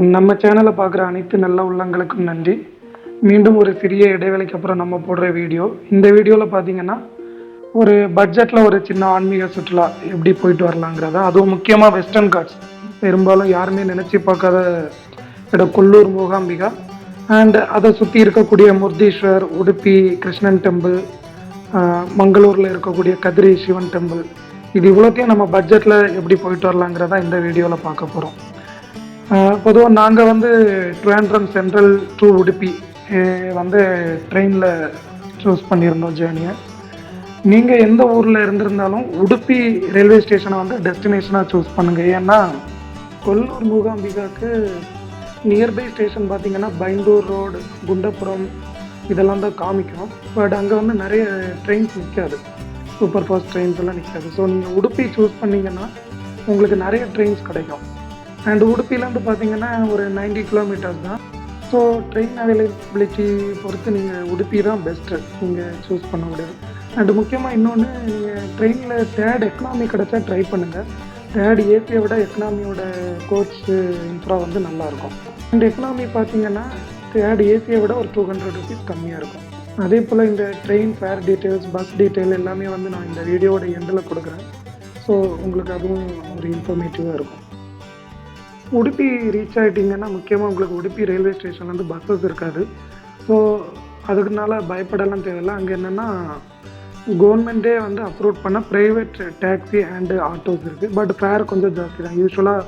நம்ம சேனலை பார்க்குற அனைத்து நல்ல உள்ளங்களுக்கும் நன்றி. மீண்டும் ஒரு சிறிய இடைவேளைக்கு அப்புறம் நம்ம போடுற வீடியோ. இந்த வீடியோவில் பார்த்தீங்கன்னா ஒரு பட்ஜெட்டில் ஒரு சின்ன ஆன்மீக சுற்றுலா எப்படி போயிட்டு வரலாங்கிறத. அதுவும் முக்கியமாக வெஸ்டர்ன் காட்ஸ் பெரும்பாலும் யாருமே நினச்சி பார்க்காத இடம் கொல்லூர் மூகாம்பிகா. அண்ட் அதை சுற்றி இருக்கக்கூடிய முர்தீஸ்வர் உடுப்பி கிருஷ்ணன் டெம்பிள் மங்களூரில் இருக்கக்கூடிய கதிரி சிவன் டெம்பிள் இது இவ்வளோத்தையும் நம்ம பட்ஜெட்டில் எப்படி போயிட்டு வரலாங்கிறதா இந்த வீடியோவில் பார்க்க போகிறோம் பொதுவாக நாங்கள் வந்து ட்ரிவாண்ட்ரம் சென்ட்ரல் டு உடுப்பி வந்து ட்ரெயினில் சூஸ் பண்ணியிருந்தோம் ஜேர்னியை. நீங்கள் எந்த ஊரில் இருந்திருந்தாலும் உடுப்பி ரயில்வே ஸ்டேஷனை வந்து டெஸ்டினேஷனாக சூஸ் பண்ணுங்கள் ஏன்னா கொல்லூர் மூகாம்பிகாவுக்கு நியர்பை ஸ்டேஷன் பார்த்தீங்கன்னா பைண்டூர் ரோடு குண்டபுரம் இதெல்லாம் தான் காமிக்கும். பட் அங்கே வந்து நிறைய ட்ரெயின்ஸ் நிற்காது சூப்பர் ஃபாஸ்ட் ட்ரெயின்ஸ் எல்லாம் நிற்காது ஸோ நீங்கள் உடுப்பி சூஸ் பண்ணிங்கன்னா உங்களுக்கு நிறைய ட்ரெயின்ஸ் கிடைக்கும். அண்ட் உடுப்பிலேருந்து பார்த்தீங்கன்னா ஒரு 90 கிலோமீட்டர்ஸ் தான். ஸோ ட்ரெயின் அவைலபிலிட்டி பொறுத்து நீங்கள் உடுப்பி தான் பெஸ்ட்டு நீங்கள் சூஸ் பண்ண முடியாது அண்ட் முக்கியமாக இன்னொன்று நீங்கள் ட்ரெயினில் தேர்ட் எக்கனாமி கிடச்சா ட்ரை பண்ணுங்கள் தேர்ட் ஏசியை விட எக்கனாமியோட கோச் இன்ஃப்ரா வந்து நல்லாயிருக்கும் அண்ட் எக்கனாமி பார்த்தீங்கன்னா தேர்ட் ஏசியை விட ஒரு டூ ஹண்ட்ரட் ருபீஸ் கம்மியாக இருக்கும். அதே போல் இந்த train fare details bus detail எல்லாமே வந்து நான் இந்த வீடியோவோட எண்டில் கொடுக்குறேன். ஸோ உங்களுக்கு அதுவும் ஒரு இன்ஃபர்மேட்டிவாக இருக்கும். உடுப்பி ரீச் ஆகிட்டீங்கன்னா முக்கியமாக உங்களுக்கு உடுப்பி ரயில்வே ஸ்டேஷன்லேருந்து பஸ்ஸஸ் இருக்காது. ஸோ அதுக்குனால பயப்படலாம் தேவையில்ல. அங்கே என்னென்னா கவர்மெண்ட்டே வந்து அப்ரூவ் பண்ண ப்ரைவேட் டேக்ஸி அண்டு ஆட்டோஸ் இருக்குது பட் ஃபேர் கொஞ்சம் ஜாஸ்தி தான். யூஸ்வலாக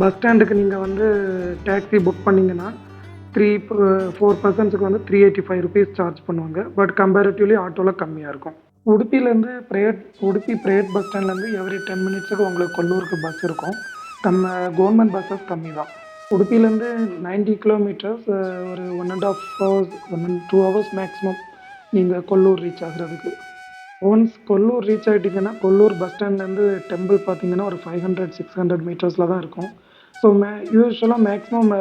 பஸ் ஸ்டாண்டுக்கு நீங்கள் வந்து டேக்ஸி புக் பண்ணிங்கன்னா த்ரீ ஃபோர் பர்சன்ஸுக்கு வந்து three eighty five rupees charge பண்ணுவாங்க பட் கம்பேரிட்டிவ்லி ஆட்டோவில் கம்மியாக இருக்கும். உடுப்பிலேருந்து ப்ரைவேட் உடுப்பி ப்ரைவேட் பஸ் ஸ்டாண்ட்லேருந்து எவ்ரி டென் மினிட்ஸுக்கு உங்களுக்கு கொல்லூருக்கு பஸ் இருக்கும். நம்ம கவர்மெண்ட் பஸ்ஸஸ் கம்மி தான் உடுப்பிலேருந்து 90 கிலோமீட்டர்ஸ் ஒரு one and half hours one and two hours maximum நீங்கள் கொல்லூர் ரீச் ஆகுறதுக்கு. ஒன்ஸ் கொல்லூர் ரீச் ஆகிட்டிங்கன்னா கொல்லூர் பஸ் ஸ்டாண்ட்லேருந்து டெம்பிள் பார்த்தீங்கன்னா ஒரு ஃபைவ் ஹண்ட்ரட் சிக்ஸ் ஹண்ட்ரட் மீட்டர்ஸில் தான் இருக்கும். ஸோ மே யூஸ்வலாக மேக்ஸிமம்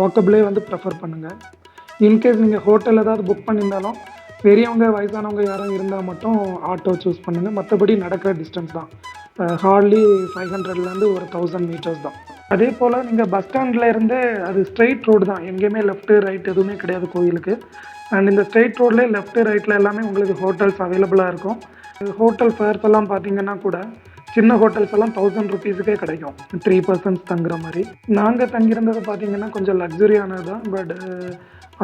வாக்கபிளே வந்து ப்ரெஃபர் பண்ணுங்கள் இன்கேஸ் நீங்கள் ஹோட்டல் ஏதாவது புக் பண்ணியிருந்தாலும் பெரியவங்க வயசானவங்க யாரும் இருந்தால் மட்டும் ஆட்டோ சூஸ் பண்ணுங்கள் மற்றபடி நடக்கிற டிஸ்டன்ஸ் தான். ஹார்ட்லி ஃபைவ் ஹண்ட்ரட்லேருந்து ஒரு தௌசண்ட் மீட்டர்ஸ் தான். அதே போல் நீங்கள் பஸ் ஸ்டாண்டில் இருந்து அது ஸ்ட்ரெயிட் ரோடு தான். எங்கேயுமே லெஃப்ட்டு ரைட் எதுவுமே கிடையாது கோயிலுக்கு. அண்ட் இந்த ஸ்ட்ரெயிட் ரோட்லேயே லெஃப்ட்டு ரைட்டில் எல்லாமே உங்களுக்கு ஹோட்டல்ஸ் அவைலபிளாக இருக்கும். ஹோட்டல் ஃபேர்ஸ் எல்லாம் பார்த்தீங்கன்னா கூட சின்ன ஹோட்டல்ஸ் எல்லாம் தௌசண்ட் ருபீஸுக்கே கிடைக்கும். த்ரீ பர்சன்ஸ் தங்குற மாதிரி. நாங்கள் தங்கியிருந்தது பார்த்தீங்கன்னா கொஞ்சம் லக்ஸுரியானது தான் பட்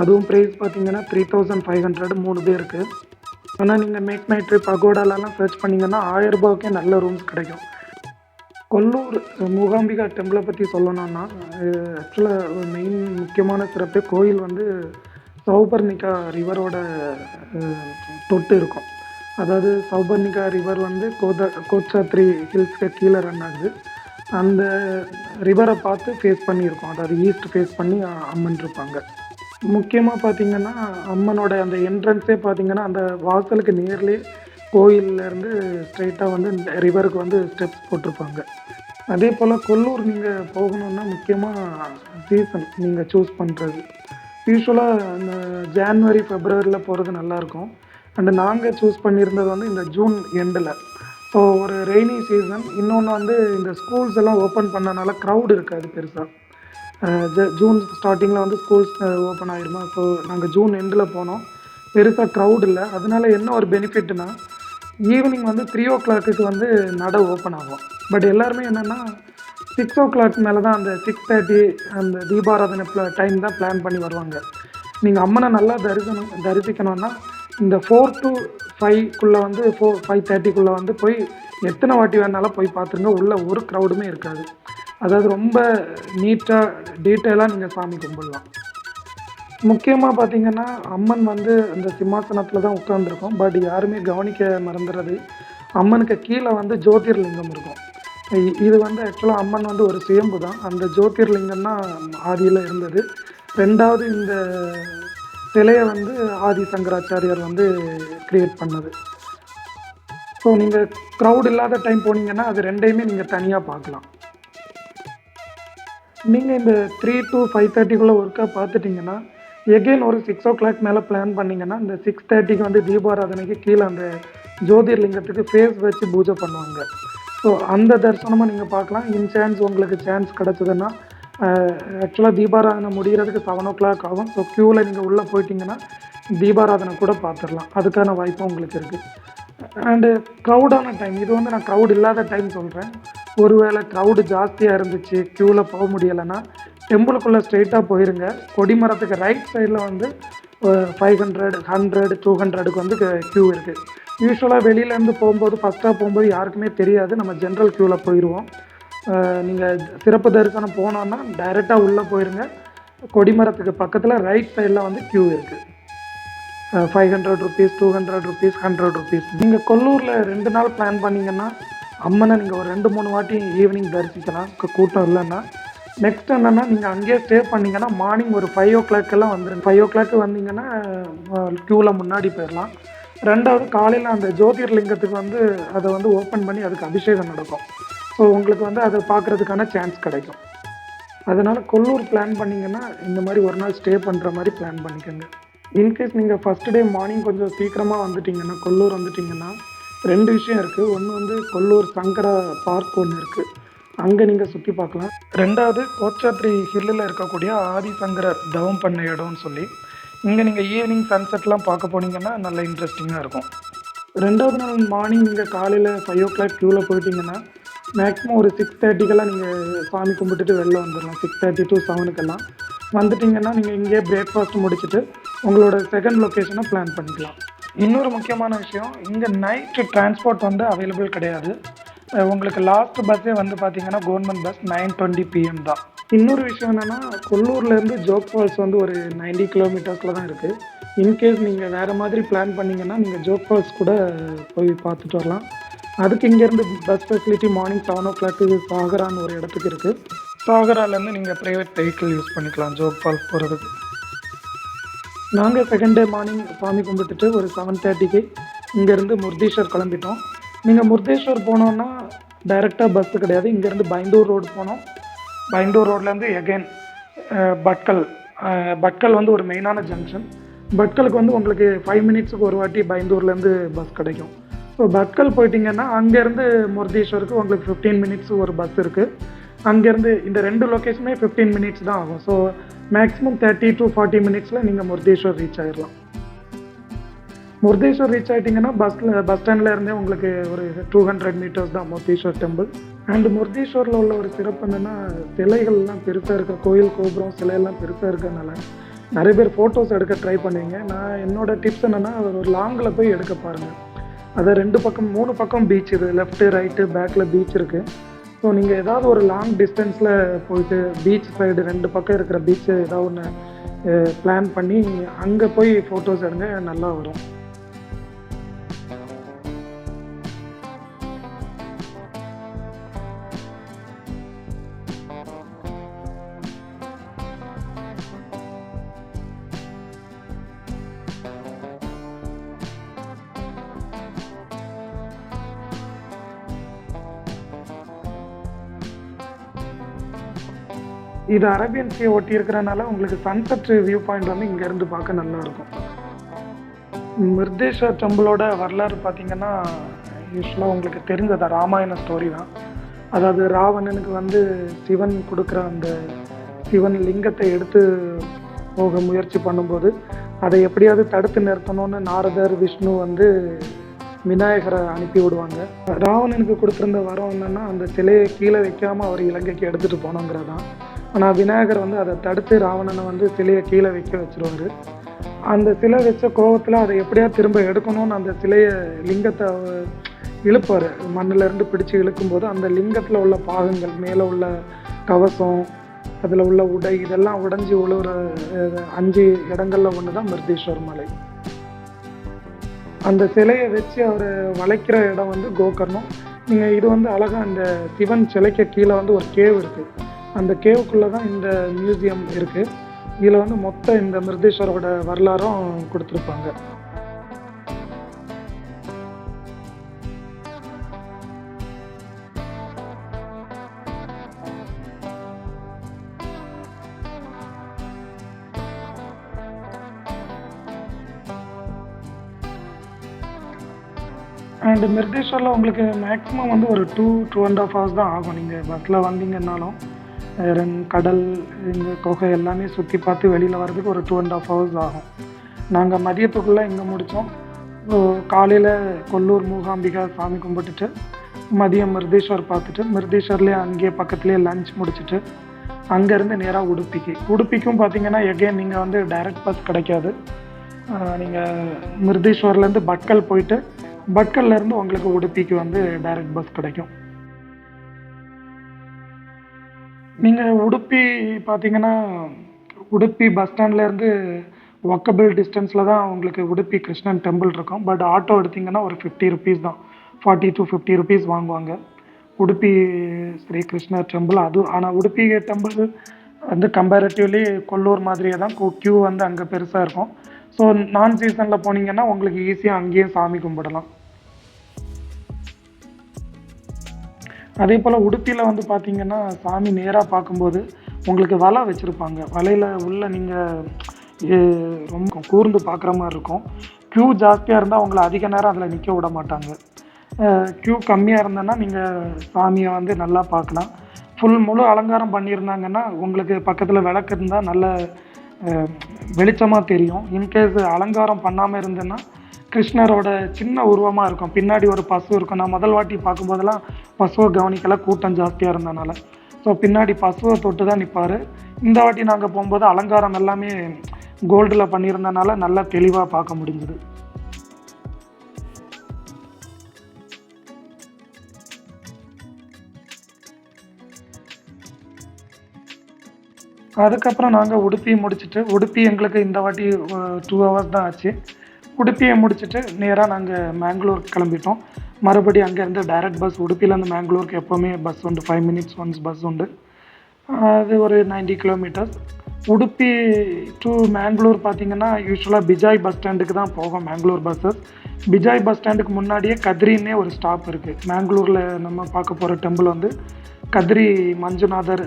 அதுவும் ப்ரைஸ் பார்த்தீங்கன்னா த்ரீ தௌசண்ட் ஃபைவ் ஹண்ட்ரட் மூணு பேருக்கு. ஆனால் நீங்கள் மேக் மை ட்ரிப் அகோடாலலாம் சர்ச் பண்ணிங்கன்னா ஆயிரம் ரூபாய்க்கே நல்ல ரூம்ஸ் கிடைக்கும். கொல்லூர் மூகாம்பிகா டெம்பிளை பற்றி சொல்லணும்னா ஆக்சுவலாக மெயின் முக்கியமான சிறப்பு கோயில் வந்து சௌபர்ணிகா ரிவரோட தொட்டு இருக்கும். அதாவது சௌபர்ணிகா ரிவர் வந்து கோத கோச்சாத்ரி ஹில்ஸ்க்கு கீழே ரன் ஆகுது. அந்த ரிவரை பார்த்து ஃபேஸ் பண்ணியிருக்கோம். அதாவது ஈஸ்ட் ஃபேஸ் பண்ணி அம்மன் இருப்பாங்க முக்கியமாக பார்த்தீங்கன்னா அம்மனோட அந்த என்ட்ரன்ஸே பார்த்தீங்கன்னா அந்த வாசலுக்கு நேர்லேயே கோயில்லேருந்து ஸ்ட்ரைட்டாக வந்து ரிவருக்கு வந்து ஸ்டெப்ஸ் போட்டிருப்பாங்க. அதே போல் கொல்லூர் நீங்கள் போகணுன்னா முக்கியமாக சீசன் நீங்கள் சூஸ் பண்ணுறது யூஸ்வலாக இந்த ஜான்வரி ஃபெப்ரவரியில் போகிறது நல்லாயிருக்கும். அண்டு நாங்கள் சூஸ் பண்ணியிருந்தது வந்து இந்த ஜூன் எண்டில் ஸோ ஒரு ரெய்னி சீசன் இன்னொன்று வந்து இந்த ஸ்கூல்ஸ் எல்லாம் ஓப்பன் பண்ணனால க்ரௌட் இருக்காது பெருசாக ஜூன் ஸ்டார்டிங்கில் வந்து ஸ்கூல்ஸ் ஓப்பன் ஆகிடுமா ஸோ நாங்கள் ஜூன் எண்டில் போனோம். பெருசாக க்ரௌட் இல்லை. அதனால என்ன ஒரு பெனிஃபிட்னா ஈவினிங் வந்து த்ரீ ஓ கிளாக்குக்கு வந்து நடை ஓப்பன் ஆகும். பட் எல்லாருமே என்னென்னா சிக்ஸ் ஓ கிளாக் மேலே தான் அந்த சிக்ஸ் தேர்ட்டி அந்த தீபாராதனை டைம் தான் பிளான் பண்ணி வருவாங்க. நீங்கள் அம்மனை நல்லா தரிசனம் தரிசிக்கணும்னா இந்த ஃபோர் டு ஃபைவ்க்குள்ளே வந்து ஃபோர் ஃபைவ் தேர்ட்டிக்குள்ளே வந்து போய் எத்தனை வாட்டி வேணாலும் போய் பார்த்துருங்க. உள்ளே ஒரு க்ரௌடுமே இருக்காது. அதாவது ரொம்ப நீட்டாக டீட்டெயிலாக நீங்கள் சாமி கும்பிடலாம். முக்கியமாக பார்த்தீங்கன்னா அம்மன் வந்து அந்த சிம்மாசனத்தில் தான் உட்காந்துருக்கும் பட் யாருமே கவனிக்க மறந்துடுறது அம்மனுக்கு கீழே வந்து ஜோதிர்லிங்கம் இருக்கும். இது வந்து ஆக்சுவலாக அம்மன் வந்து ஒரு சுயம்பு தான் அந்த ஜோதிர்லிங்கம் தான் ஆதியில் இருந்தது. ரெண்டாவது இந்த சிலையை வந்து ஆதி சங்கராச்சாரியார் வந்து கிரியேட் பண்ணது. ஸோ நீங்கள் க்ரௌட் இல்லாத டைம் போனீங்கன்னா அது ரெண்டையுமே நீங்கள் தனியாக பார்க்கலாம். நீங்கள் இந்த த்ரீ டு ஃபைவ் தேர்ட்டிக்குள்ளே ஒர்க்காக பார்த்துட்டிங்கன்னா எகெயின் ஒரு சிக்ஸ் ஓ கிளாக் மேலே பிளான் பண்ணிங்கன்னா இந்த சிக்ஸ் தேர்ட்டிக்கு வந்து தீபாராதனைக்கு கீழே அந்த ஜோதிர்லிங்கத்துக்கு ஃபேஸ் வச்சு பூஜை பண்ணுவாங்க. ஸோ அந்த தரிசனமாக நீங்கள் பார்க்கலாம் இன் சான்ஸ் உங்களுக்கு சான்ஸ் கிடச்சதுன்னா ஆக்சுவலாக தீபாராதனை முடிகிறதுக்கு செவன் ஓ கிளாக் ஆகும் ஸோ க்யூவில் நீங்கள் உள்ளே போயிட்டிங்கன்னா தீபாராதனை கூட பார்த்துடலாம் அதுக்கான வாய்ப்பும் உங்களுக்கு இருக்குது அண்டு க்ரௌடான டைம் இது வந்து நான் க்ரௌட் இல்லாத டைம் சொல்கிறேன் ஒருவேளை க்ரௌடு ஜாஸ்தியாக இருந்துச்சு க்யூவில் போக முடியலைன்னா டெம்பிளுக்குள்ளே ஸ்ட்ரெயிட்டாக போயிருங்க. கொடிமரத்துக்கு ரைட் சைடில் வந்து ஃபைவ் ஹண்ட்ரட் ஹண்ட்ரட் டூ ஹண்ட்ரடுக்கு வந்து க்யூ இருக்குது யூஸ்வலாக வெளியிலேருந்து போகும்போது ஃபஸ்ட்டாக போகும்போது யாருக்குமே தெரியாது. நம்ம ஜென்ரல் க்யூவில் போயிடுவோம் நீங்கள் சிறப்பு தரிசனம் போனோன்னா டைரெக்டாக உள்ளே போயிருங்க. கொடிமரத்துக்கு பக்கத்தில் ரைட் சைடில் வந்து க்யூ இருக்குது five hundred rupees two hundred rupees hundred rupees நீங்கள் கொல்லூரில் ரெண்டு நாள் பிளான் பண்ணிங்கன்னா அம்மனை நீங்கள் ஒரு ரெண்டு மூணு வாட்டி ஈவினிங் தரிசிக்கலாம். கூட்டம் இல்லைன்னா. நெக்ஸ்ட் என்னென்னா நீங்கள் அங்கேயே ஸ்டே பண்ணிங்கன்னா மார்னிங் ஒரு ஃபைவ் ஓ கிளாக்கெல்லாம் வந்துடுங்க ஃபைவ் ஓ கிளாக் வந்தீங்கன்னா க்யூவில் முன்னாடி போயிடலாம் ரெண்டாவது காலையில் அந்த ஜோதிர்லிங்கத்துக்கு வந்து அதை வந்து ஓப்பன் பண்ணி அதுக்கு அபிஷேகம் நடக்கும். ஸோ உங்களுக்கு வந்து அதை பார்க்குறதுக்கான சான்ஸ் கிடைக்கும். அதனால் கொல்லூர் பிளான் பண்ணிங்கன்னா இந்த மாதிரி ஒரு நாள் ஸ்டே பண்ணுற மாதிரி பிளான் பண்ணிக்கோங்க. இன்கேஸ் நீங்கள் ஃபஸ்ட் டே மார்னிங் கொஞ்சம் சீக்கிரமாக வந்துட்டிங்கன்னா கொல்லூர் வந்துட்டிங்கன்னா ரெண்டு விஷயம் இருக்குது ஒன்று வந்து கொல்லூர் சங்கரா பார்க் ஒன்று இருக்குது அங்கே நீங்கள் சுற்றி பார்க்கலாம். ரெண்டாவது கோச்சாத்ரி ஹில்லில் இருக்கக்கூடிய ஆதிசங்கரர் தவம் பண்ண இடம்னு சொல்லி. இங்கே நீங்கள் ஈவினிங் சன்செட்லாம் பார்க்க போனீங்கன்னா நல்ல இன்ட்ரெஸ்டிங்காக இருக்கும். ரெண்டாவது நாள் மார்னிங் நீங்கள் காலையில் ஃபைவ் ஓ கிளாக் க்யூவில் போயிட்டீங்கன்னா மேக்ஸிமம் ஒரு சிக்ஸ் தேர்ட்டிக்கெல்லாம் நீங்கள் சாமி கும்பிட்டுட்டு வெளில வந்துடலாம் சிக்ஸ் தேர்ட்டி டு செவனுக்கெல்லாம் வந்துட்டிங்கன்னா நீங்கள் இங்கேயே பிரேக்ஃபாஸ்ட் முடிச்சுட்டு உங்களோட செகண்ட் லொக்கேஷனை பிளான் பண்ணிக்கலாம். இன்னொரு முக்கியமான விஷயம் இங்கே நைட்டு டிரான்ஸ்போர்ட் வந்து அவைலபிள் கிடையாது. உங்களுக்கு லாஸ்ட் பஸ்ஸே வந்து பார்த்தீங்கன்னா government bus nine twenty PM தான். இன்னொரு விஷயம் என்னென்னா கொல்லூர்லேருந்து ஜோக் ஃபால்ஸ் வந்து ஒரு 90 கிலோமீட்டர்ஸில் தான் இருக்குது இன்கேஸ் நீங்கள் வேறு மாதிரி பிளான் பண்ணிங்கன்னா நீங்கள் ஜோக் ஃபால்ஸ் கூட போய் பார்த்துட்டு வரலாம். அதுக்கு இங்கேருந்து bus facility morning seven o'clock சாகரான்னு ஒரு இடத்துக்கு இருக்குது சாகராலேருந்து நீங்கள் ப்ரைவேட் வெஹிக்கிள் யூஸ் பண்ணிக்கலாம் ஜோக் ஃபால்ஸ் போகிறதுக்கு நாங்கள் செகண்ட் டே மார்னிங் சாமி கும்பிட்டுட்டு ஒரு செவன் தேர்ட்டிக்கு இங்கேருந்து முர்தீஸ்வர் கிளம்பிட்டோம். நீங்கள் முர்தேஸ்வர் போனோன்னா டைரெக்டாக பஸ்ஸு கிடையாது. இங்கேருந்து பைந்தூர் ரோடு போனோம். பைந்தூர் ரோட்லேருந்து எகைன் பட்கல். பட்கல் வந்து ஒரு மெயினான ஜங்ஷன் பட்கலுக்கு வந்து உங்களுக்கு ஃபைவ் மினிட்ஸுக்கு ஒரு வாட்டி பைந்தூர்லேருந்து பஸ் கிடைக்கும். ஸோ பட்கல் போயிட்டிங்கன்னா அங்கேருந்து முர்தீஸ்வருக்கு உங்களுக்கு ஃபிஃப்டீன் மினிட்ஸ் ஒரு பஸ் இருக்குது அங்கேருந்து இந்த ரெண்டு லொக்கேஷனுமே ஃபிஃப்டீன் மினிட்ஸ் தான் ஆகும். So maximum thirty to forty மினிட்ஸில் நீங்கள் முருதேஸ்வர் ரீச் ஆயிடலாம் முருதேஸ்வர் ரீச் ஆகிட்டிங்கன்னா பஸ்ஸில் பஸ் ஸ்டாண்டில் இருந்தே உங்களுக்கு ஒரு டூ ஹண்ட்ரட் மீட்டர்ஸ் தான் முருதேஸ்வர் டெம்பிள் அண்ட் முருதேஸ்வரில் உள்ள ஒரு சிறப்பு என்னென்னா சிலைகள்லாம் பெருசாக இருக்க கோயில் கோபுரம் சிலையெல்லாம் பெருசாக இருக்கறனால நிறைய பேர் ஃபோட்டோஸ் எடுக்க ட்ரை பண்ணுவீங்க நான் என்னோட டிப்ஸ் என்னென்னா ஒரு லாங்கில் போய் எடுக்க பாருங்கள் அதை ரெண்டு பக்கம் மூணு பக்கம் பீச் இது லெஃப்ட்டு ரைட்டு பேக்கில் பீச் இருக்குது ஸோ நீங்கள் ஏதாவது ஒரு லாங் டிஸ்டன்ஸில் போயிட்டு பீச் சைடு ரெண்டு பக்கம் இருக்கிற பீச்சு ஏதாவது ஒன்று பிளான் பண்ணி அங்கே போய் ஃபோட்டோஸ் எடுங்க நல்லா வரும். இது அரேபியன் சீ ஒட்டி இருக்கிறனால உங்களுக்கு சன்செட் வியூ பாயிண்ட் வந்து இங்கேருந்து பார்க்க நல்லா இருக்கும் மிர்தேஸ்வர் டெம்பிளோட வரலாறு பார்த்தீங்கன்னா யூஸ்வலாக உங்களுக்கு தெரிஞ்சதா? ராமாயண ஸ்டோரி தான். அதாவது ராவணனுக்கு வந்து சிவன் கொடுக்குற அந்த சிவன் லிங்கத்தை எடுத்து போக முயற்சி பண்ணும்போது அதை எப்படியாவது தடுத்து நிறுத்தணும்னு நாரதர் விஷ்ணு வந்து விநாயகரை அனுப்பி விடுவாங்க. ராவணனுக்கு கொடுத்துருந்த வரம் என்னன்னா அந்த சிலையை கீழே வைக்காமல் அவர் இலங்கைக்கு எடுத்துகிட்டு போனோங்கிறதான் ஆனால் விநாயகர் வந்து அதை தடுத்து ராவணனை வந்து சிலையை கீழே வைக்க வச்சிருவாரு. அந்த சிலை வச்ச கோவத்தில் அதை எப்படியா திரும்ப எடுக்கணும்னு அந்த சிலையை லிங்கத்தை அவர் இழுப்பார். மண்ணில் இருந்து பிடிச்சு இழுக்கும்போது அந்த லிங்கத்தில் உள்ள பாகங்கள் மேலே உள்ள கவசம் அதில் உள்ள உடை இதெல்லாம் உடைஞ்சி உழுவுற அஞ்சு இடங்கள்ல ஒன்று தான் மிருதீஸ்வர் மலை. அந்த சிலையை வச்சு அவர் வளைக்கிற இடம் வந்து கோகர்ணம். நீங்கள் இது வந்து அழகாக அந்த சிவன் சிலைக்கு கீழே வந்து ஒரு கேவ் இருக்குது அந்த கேவுக்குள்ளே தான் இந்த மியூசியம் இருக்குது இதில் வந்து மொத்த இந்த மிருதேஸ்வரோட வரலாறும் கொடுத்துருப்பாங்க. அண்ட் மிருதேஸ்வரில் உங்களுக்கு மேக்ஸிமம் வந்து ஒரு two two and half hours தான் ஆகும். நீங்கள் பஸ்ஸில் வந்தீங்கன்னாலும். ரெண்டு கடல் இந்த குகை எல்லாமே சுற்றி பார்த்து வெளியில் வர்றதுக்கு ஒரு டூ அண்ட் ஆஃப் ஹவர்ஸ் ஆகும். நாங்கள் மதியத்துக்குள்ளே இங்கே முடித்தோம் காலையில் கொல்லூர் மூகாம்பிகா சாமி கும்பிட்டுட்டு மதியம் மிருதேஸ்வர் பார்த்துட்டு மிருதேஸ்வர்லேயே அங்கேயே பக்கத்துலேயே லஞ்ச் முடிச்சுட்டு அங்கேருந்து நேராக உடுப்பிக்கு. உடுப்பிக்கும் பார்த்தீங்கன்னா எகைன் நீங்கள் வந்து டைரக்ட் பஸ் கிடைக்காது. நீங்கள் மிருதேஸ்வர்லேருந்து பட்கல் போயிட்டு பட்கல்லேருந்து உங்களுக்கு உடுப்பிக்கு வந்து டைரக்ட் பஸ் கிடைக்கும். நீங்கள் உடுப்பி பார்த்தீங்கன்னா உடுப்பி பஸ் ஸ்டாண்ட்லேருந்து ஒக்கபிள் டிஸ்டன்ஸில் தான் உங்களுக்கு உடுப்பி கிருஷ்ணன் டெம்பிள் இருக்கும். பட் ஆட்டோ எடுத்திங்கன்னா ஒரு ஃபிஃப்டி ருபீஸ் தான். ஃபார்ட்டி டு ஃபிஃப்டி ருபீஸ் வாங்குவாங்க. உடுப்பி ஸ்ரீ கிருஷ்ணர் டெம்பிள் அது ஆனால் உடுப்பி டெம்பிள் வந்து கம்பேரிட்டிவ்லி கொல்லூர் மாதிரியே தான். க்யூ வந்து அங்கே பெருசாக இருக்கும். ஸோ நான் சீசனில் போனீங்கன்னா உங்களுக்கு ஈஸியாக அங்கேயும் சாமி கும்பிடலாம். அதே போல் உடுப்பியில் வந்து பார்த்தீங்கன்னா சாமி நேராக பார்க்கும்போது உங்களுக்கு வலை வச்சுருப்பாங்க. வலையில் உள்ள நீங்கள் ரொம்ப கூர்ந்து பார்க்குற மாதிரி இருக்கும். க்யூ ஜாஸ்தியாக இருந்தால் உங்களை அதிக நேரம் அதில் நிற்க விட மாட்டாங்க. க்யூ கம்மியாக இருந்தேன்னா நீங்கள் சாமியை வந்து நல்லா பார்க்கலாம் ஃபுல் முழு அலங்காரம் பண்ணியிருந்தாங்கன்னா உங்களுக்கு பக்கத்தில் விளக்கு இருந்தால் நல்ல வெளிச்சமாக தெரியும். இன்கேஸ் அலங்காரம் பண்ணாமல் இருந்தேன்னா கிருஷ்ணரோட சின்ன உருவமாக இருக்கும். பின்னாடி ஒரு பசு இருக்கும். நான் முதல் வாட்டி பார்க்கும்போதெல்லாம் பசுவை கவனிக்கல. கூட்டம் ஜாஸ்தியாக இருந்தனால. ஸோ பின்னாடி பசுவை தொட்டு தான் நிற்பார் இந்த வாட்டி நாங்கள் போகும்போது அலங்காரம் எல்லாமே கோல்டில் பண்ணியிருந்தனால நல்லா தெளிவாக பார்க்க முடிஞ்சுது. அதுக்கப்புறம் நாங்கள் உடுப்பி முடிச்சுட்டு உடுப்பி எங்களுக்கு இந்த வாட்டி uh, டூ ஹவர்ஸ் தான் ஆச்சு. உடுப்பியை முடிச்சுட்டு நேராக நாங்கள் மேங்களூர் கிளம்பிட்டோம். மறுபடியும் அங்கேருந்து டைரக்ட் பஸ் உடுப்பிலேருந்து மேங்களூருக்கு எப்போவுமே பஸ் உண்டு. ஃபைவ் மினிட்ஸ் ஒன்ஸ் பஸ் உண்டு. அது ஒரு ninety kilometres Udupi to Mangalore பார்த்தீங்கன்னா யூஸ்வலாக பிஜாய் பஸ் ஸ்டாண்டுக்கு தான் போகும் மேங்களூர் பஸ்ஸஸ் பிஜாய் பஸ் ஸ்டாண்டுக்கு முன்னாடியே கத்ரின்னே ஒரு ஸ்டாப் இருக்குது மேங்களூரில் நம்ம பார்க்க போகிற டெம்பிள் வந்து கத்ரி மஞ்சுநாதர்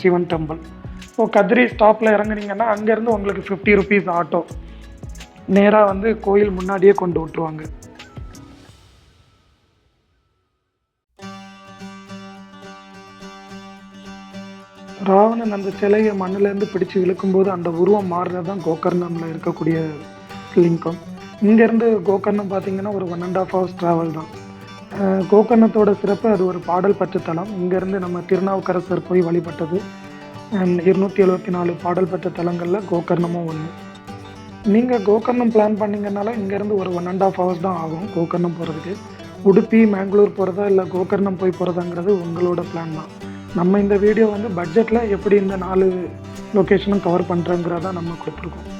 சிவன் டெம்பிள் ஸோ கத்ரி ஸ்டாப்பில் இறங்குனீங்கன்னா அங்கேருந்து உங்களுக்கு ஃபிஃப்டி ருபீஸ் ஆட்டோ நேராக வந்து கோயில் முன்னாடியே கொண்டு விட்டுருவாங்க. ராவணன் அந்த சிலையை மண்ணிலேருந்து பிடிச்சு இழுக்கும்போது அந்த உருவம் மாறுறது தான் கோகர்ணமில் இருக்கக்கூடிய லிங்கம். இங்கேருந்து கோகர்ணம் பார்த்தீங்கன்னா ஒரு one and half hours travel தான். கோகர்ணத்தோட சிறப்பு அது ஒரு பாடல் பெற்ற தலம் இங்கேருந்து நம்ம திருநாவுக்கரசர் போய் வழிபட்டது. இருநூற்றி எழுபத்தி நாலு பாடல் பெற்ற தலங்களில் கோகர்ணமும் ஒன்று நீங்கள் கோகர்ணம் பிளான் பண்ணீங்கனால இங்கேருந்து ஒரு ஒன் அண்ட் ஆஃப் ஹவர்ஸ் தான் ஆகும் கோகர்ணம் போகிறதுக்கு உடுப்பி மேங்களூர் போகிறதா இல்லை கோகர்ணம் போய் போகிறதாங்கிறது உங்களோட பிளான் தான். நம்ம இந்த வீடியோ வந்து பட்ஜெட்டில் எப்படி இந்த நாலு லொக்கேஷனும் கவர் பண்ணுறங்கிறதா நம்ம கொடுத்துருக்கோம்.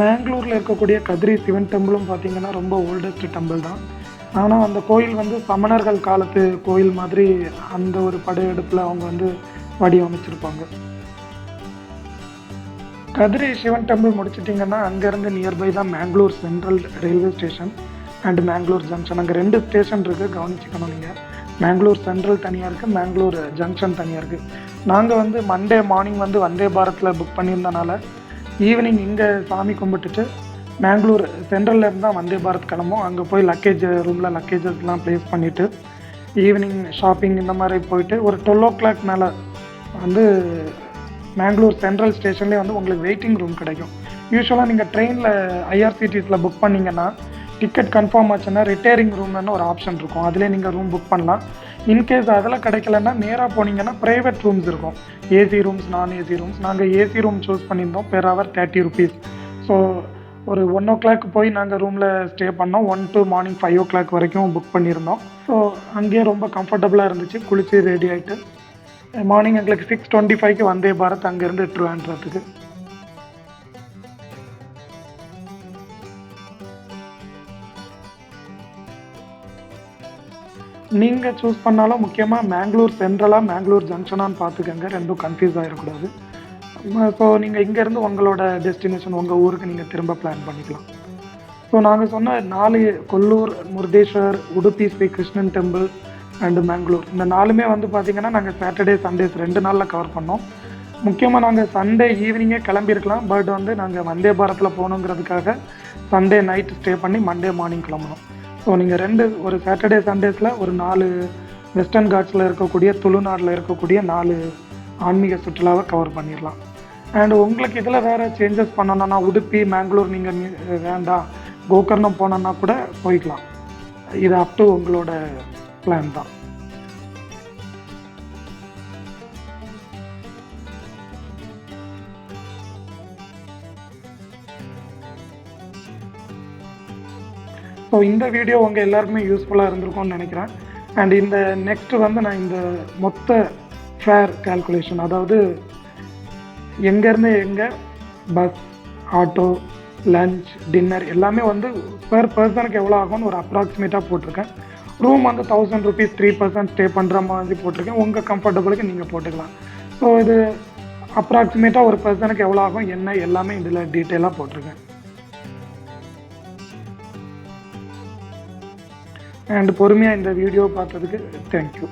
மேங்களூரில் இருக்கக்கூடிய கதிரி சிவன் டெம்பிளும் பார்த்தீங்கன்னா ரொம்ப ஓல்டஸ்ட் டெம்பிள் தான். ஆனால் அந்த கோயில் வந்து சமணர்கள் காலத்து கோயில் மாதிரி அந்த ஒரு படையெடுப்பில் அவங்க வந்து வடிவமைச்சிருப்பாங்க. கதிரி சிவன் டெம்பிள் முடிச்சிட்டிங்கன்னா அங்கேருந்து நியர்பை தான் Mangalore central railway station and Mangalore junction அங்கே ரெண்டு ஸ்டேஷன் இருக்குது கவனிச்சுக்கணும் நீங்கள் மேங்களூர் சென்ட்ரல் தனியாக இருக்குது மேங்களூர் ஜங்ஷன் தனியாக இருக்குது நாங்கள் வந்து மண்டே மார்னிங் வந்து வந்தே பாரத்தில் புக் பண்ணியிருந்தனால ஈவினிங் இங்கே சாமி கும்பிட்டுட்டு மேங்களூர் சென்ட்ரல்லேருந்து தான் வந்தே பாரத் கிளம்பும் அங்கே போய் லக்கேஜ் ரூமில் லக்கேஜஸ்லாம் ப்ளேஸ் பண்ணிவிட்டு ஈவினிங் ஷாப்பிங் இந்த மாதிரி போயிட்டு ஒரு டுவெல் ஓ கிளாக் மேலே வந்து மேங்களூர் சென்ட்ரல் ஸ்டேஷன்லேயே வந்து உங்களுக்கு வெயிட்டிங் ரூம் கிடைக்கும். யூஸ்வலாக நீங்கள் ட்ரெயினில் ஐஆர்சிடிஸில் புக் பண்ணீங்கன்னா டிக்கெட் கன்ஃபார்ம் ஆச்சுன்னா ரிட்டேரிங் ரூம்னு ஒரு ஆப்ஷன் இருக்கும். அதிலே நீங்கள் ரூம் புக் பண்ணலாம். இன்கேஸ் அதெல்லாம் கிடைக்கலன்னா நேராக போனீங்கன்னா ப்ரைவேட் ரூம்ஸ் இருக்கும். AC rooms non AC rooms நாங்கள் ஏசி ரூம் சூஸ் பண்ணியிருந்தோம். Per hour thirty rupees so ஒரு ஒன் ஓ கிளாக் போய் நாங்கள் ரூமில் ஸ்டே பண்ணோம். One to morning five o'clock வரைக்கும் புக் பண்ணியிருந்தோம். ஸோ அங்கேயே ரொம்ப கம்ஃபர்டபுளாக இருந்துச்சு. குளிச்சு ரெடி ஆகிட்டு மார்னிங் எங்களுக்கு சிக்ஸ் டுவெண்ட்டி ஃபைவ்க்கு வந்தே பாரத். அங்கேருந்து ட்ரிவாண்ட்ரத்துக்கு நீங்கள் சூஸ் பண்ணாலும் முக்கியமாக மேங்களூர் சென்ட்ரலாக மேங்களூர் ஜங்ஷனான்னு பார்த்துக்கங்க. ரெண்டும் கன்ஃபியூஸ் ஆகிடக்கூடாது ஸோ நீங்கள் இங்கேருந்து உங்களோட டெஸ்டினேஷன் உங்கள் ஊருக்கு நீங்கள் திரும்ப பிளான் பண்ணிக்கலாம். ஸோ நாங்கள் சொன்ன நாலு கொல்லூர் முருதேஸ்வர் உடுப்பி ஸ்ரீ கிருஷ்ணன் டெம்பிள் அண்டு மேங்களூர் இந்த நாலுமே வந்து பார்த்திங்கன்னா நாங்கள் சாட்டர்டே சண்டேஸ் ரெண்டு நாளில் கவர் பண்ணோம். முக்கியமாக நாங்கள் சண்டே ஈவினிங்கே கிளம்பியிருக்கலாம் பட் வந்து நாங்கள் வந்தே பாரத்தில் போகணுங்கிறதுக்காக சண்டே நைட் ஸ்டே பண்ணி மண்டே மார்னிங் கிளம்பணும் ஸோ நீங்கள் ரெண்டு ஒரு சாட்டர்டே சண்டேஸில் ஒரு நாலு வெஸ்டர்ன் காட்ஸில் இருக்கக்கூடிய துளுநாடில் இருக்கக்கூடிய நாலு ஆன்மீக சுற்றுலாவை கவர் பண்ணிடலாம். அண்ட் உங்களுக்கு இதில் வேறு சேஞ்சஸ் பண்ணணும்னா உடுப்பி மேங்களூர் நீங்கள் வேண்டாம். கோகர்ணம் போனோன்னா கூட போய்க்கலாம். இது அப் டு உங்களோட பிளான் தான் ஸோ இந்த வீடியோ உங்கள் எல்லாருக்குமே யூஸ்ஃபுல்லாக இருந்திருக்கும்னு நினைக்கிறேன். அண்ட் இந்த நெக்ஸ்ட் வந்து நான் இந்த மொத்த ஃபேர் கால்குலேஷன் அதாவது எங்கேருந்து எங்கே பஸ் ஆட்டோ லஞ்ச் டின்னர் எல்லாமே வந்து பெர் பர்சனுக்கு எவ்வளோ ஆகும்னு ஒரு அப்ராக்சிமேட்டாக போட்டிருக்கேன். ரூம் வந்து thousand rupees three persons stay பண்ணுற மாதிரி போட்டிருக்கேன். உங்கள் கம்ஃபர்டபுளுக்கு நீங்கள் போட்டுக்கலாம். ஸோ இது அப்ராக்சிமேட்டாக ஒரு பர்சனுக்கு எவ்வளோ ஆகும் என்ன எல்லாமே இதில் டீட்டெயிலாக போட்டிருக்கேன். அண்ட் பொறுமையாக இந்த வீடியோ பார்த்ததுக்கு தேங்க்யூ